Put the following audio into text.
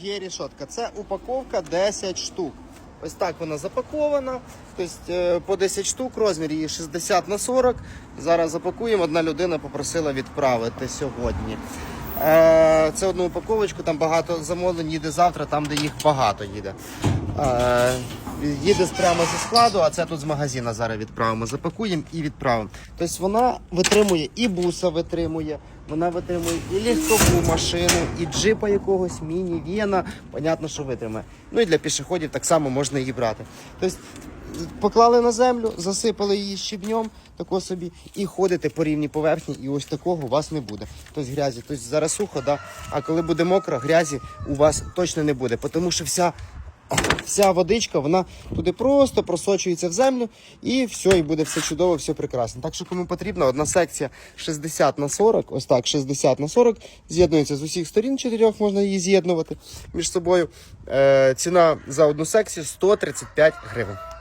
Є рішотка. Це упаковка 10 штук. Ось так вона запакована. Тобто е, по 10 штук, розмір її 60 на 40. Зараз запакуємо. Одна людина попросила відправити сьогодні. Е, Це одну упаковочку, там багато замовлень, їде завтра, там, де їх багато їде. Е, Їде прямо зі складу, а це тут з магазина зараз відправимо. Запакуємо і відправимо. Тобто вона витримує і буса витримує, вона витримує і легкову машину, і джипа якогось, міні-вена. Понятно, що витримає. Ну і для пішоходів так само можна її брати. Тобто поклали на землю, засипали її щебнем, тако собі, і ходите по рівній поверхні, і ось такого у вас не буде. Тобто грязі. Тобто зараз сухо, да? а коли буде мокро, грязі у вас точно не буде, тому що вся вся водичка вона туди просто просочується в землю і все, і буде все чудово, все прекрасно. Так що кому потрібно, одна секція 60 на 40, ось так, 60 на 40, з'єднується з усіх сторін чотирьох, можна її з'єднувати між собою. Е, ціна за одну секцію 135 гривень.